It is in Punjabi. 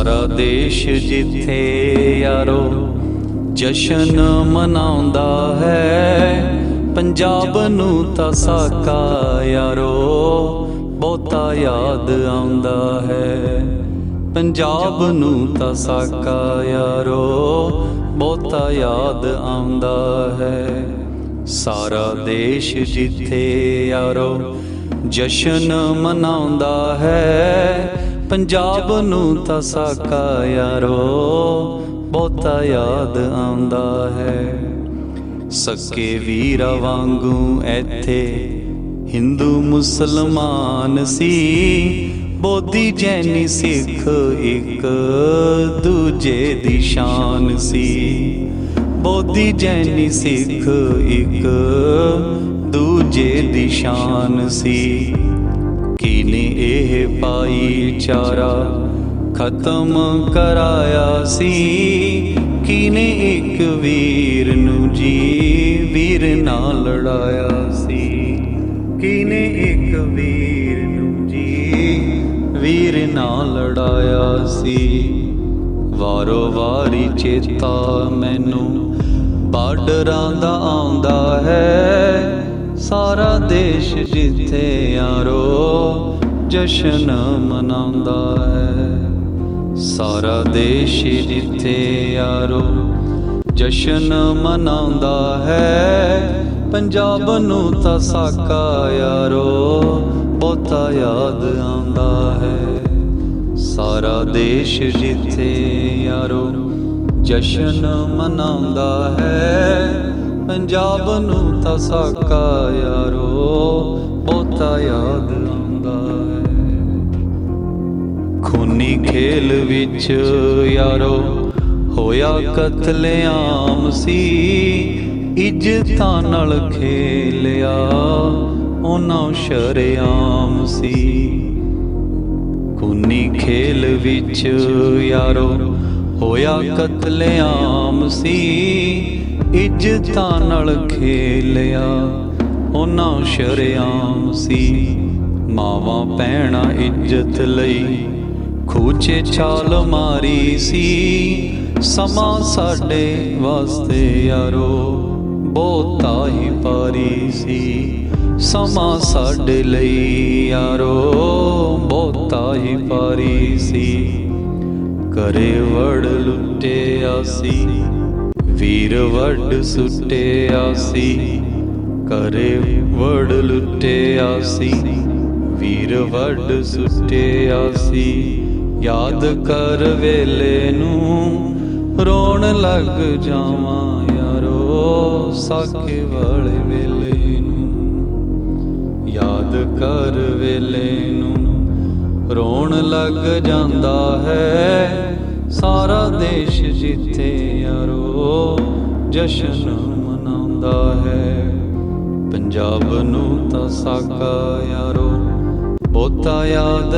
ਸਾਰਾ ਦੇਸ਼ ਜਿੱਥੇ ਯਾਰੋ ਜਸ਼ਨ ਮਨਾਉਂਦਾ ਹੈ, ਪੰਜਾਬ ਨੂੰ ਤਾਂ ਸਾਕਾ ਯਾਰੋ, ਬਹੁਤਾ ਯਾਦ ਆਉਂਦਾ ਹੈ। ਪੰਜਾਬ ਨੂੰ ਤਾਂ ਸਾਕਾ ਯਾਰੋ, ਬਹੁਤਾ ਯਾਦ ਆਉਂਦਾ ਹੈ। ਸਾਰਾ ਦੇਸ਼ ਜਿੱਥੇ ਯਾਰੋ ਜਸ਼ਨ ਮਨਾਉਂਦਾ ਹੈ ਪੰਜਾਬ ਨੂੰ ਤਾਂ ਸਾਕਾ ਯਾਰੋ, ਬਹੁਤਾ ਯਾਦ ਆਉਂਦਾ ਹੈ। ਸੱਕੇ ਵੀਰਾ ਵਾਂਗੂ ਇੱਥੇ ਹਿੰਦੂ ਮੁਸਲਮਾਨ ਸੀ, ਬੋਧੀ ਜੈਨੀ ਸਿੱਖ ਇੱਕ ਦੂਜੇ ਦੀ ਸ਼ਾਨ ਸੀ। ਬੋਧੀ ਜੈਨੀ ਸਿੱਖ ਇੱਕ ਦੂਜੇ ਦੀ ਸ਼ਾਨ ਸੀ। ਕਿਨੇ ਇਹ ਭਾਈਚਾਰਾ ਖਤਮ ਕਰਾਇਆ ਸੀ। ਕਿਨੇ ਇੱਕ ਵੀਰ ਨੂੰ ਜੀ ਵੀਰ ਨਾਲ ਲੜਾਇਆ ਸੀ। ਕਿਨੇ ਇੱਕ ਵੀਰ ਨੂੰ ਜੀ ਵੀਰ ਨਾਲ ਲੜਾਇਆ ਸੀ। ਵਾਰੋ ਵਾਰੀ ਚੇਤਾ ਮੈਨੂੰ ਬਾਰਡਰਾਂ ਦਾ ਆਉਂਦਾ ਹੈ। ਸਾਰਾ ਦੇਸ਼ ਜਿੱਥੇ ਯਾਰੋ ਜਸ਼ਨ ਮਨਾਉਂਦਾ ਹੈ। ਸਾਰਾ ਦੇਸ਼ ਜਿੱਥੇ ਯਾਰੋ ਜਸ਼ਨ ਮਨਾਉਂਦਾ ਹੈ। ਪੰਜਾਬ ਨੂੰ ਤਾਂ ਸਾਕਾ ਯਾਰੋ, ਬਹੁਤਾ ਯਾਦ ਆਉਂਦਾ ਹੈ। ਸਾਰਾ ਦੇਸ਼ ਜਿੱਥੇ ਯਾਰੋ ਜਸ਼ਨ ਮਨਾਉਂਦਾ ਹੈ। ਪੰਜਾਬ ਨੂੰ ਤਾਂ ਸਾਕਾ ਯਾਰੋ, ਬਹੁਤਾ ਯਾਦ ਆਉਂਦਾ ਹੈ। ਖੂਨੀ ਖੇਲ ਵਿੱਚ ਯਾਰੋ, ਹੋਇਆ ਕਤਲੇਆਮ ਸੀ। ਇੱਜ਼ਤਾਂ ਨਾਲ ਖੇਲਿਆ, ਉਹਨਾਂ ਸ਼ਰੇਆਮ ਸੀ। ਖੂਨੀ ਖੇਲ ਵਿੱਚ ਯਾਰੋ, ਹੋਇਆ ਕਤਲੇਆਮ ਸੀ। ਇੱਜ਼ਤਾਂ ਨਾਲ ਖੇਲਿਆ। ਉਹਨਾਂ ਸ਼ਰੇਆਮ ਸੀ। ਮਾਵਾਂ ਭੈਣਾਂ ਇੱਜ਼ਤ ਲਈ ਖੂਚੇ ਛਾਲ ਮਾਰੀ ਸੀ। ਸਮਾਂ ਸਾਡੇ ਵਾਸਤੇ ਯਾਰੋ, ਬਹੁਤਾ ਹੀ ਪਾਰੀ ਸੀ। ਸਮਾਂ ਸਾਡੇ ਲਈ ਯਾਰੋ, ਬਹੁਤਾ ਹੀ ਪਾਰੀ ਸੀ। ਕਰੇ ਵੜ ਲੁੱਟਿਆ ਸੀ। ਵੀਰ ਵੱਡ ਸੁੱਟਿਆ ਸੀ ਕਰੇ ਵੜ ਲੁੱਟਿਆ ਸੀ ਵੀਰ ਵੱਡ ਸੁੱਟਿਆ ਸੀ ਯਾਦ ਕਰ ਵੇਲੇ ਨੂੰ ਰੋਣ ਲੱਗ ਜਾਵਾਂ ਯਾਰੋ ਸਾਕੇ ਵਾਲੇ ਵੇਲੇ ਨੂੰ ਯਾਦ ਕਰ ਵੇਲੇ ਨੂੰ ਰੋਣ ਲੱਗ ਜਾਂਦਾ ਹੈ ਜਸ਼ਨ ਮਨਾਉਂਦਾ ਹੈ। ਪੰਜਾਬ ਨੂੰ ਤਾਂ ਸਾਕਾ ਯਾਰੋ ਬਹੁਤਾ ਯਾਦ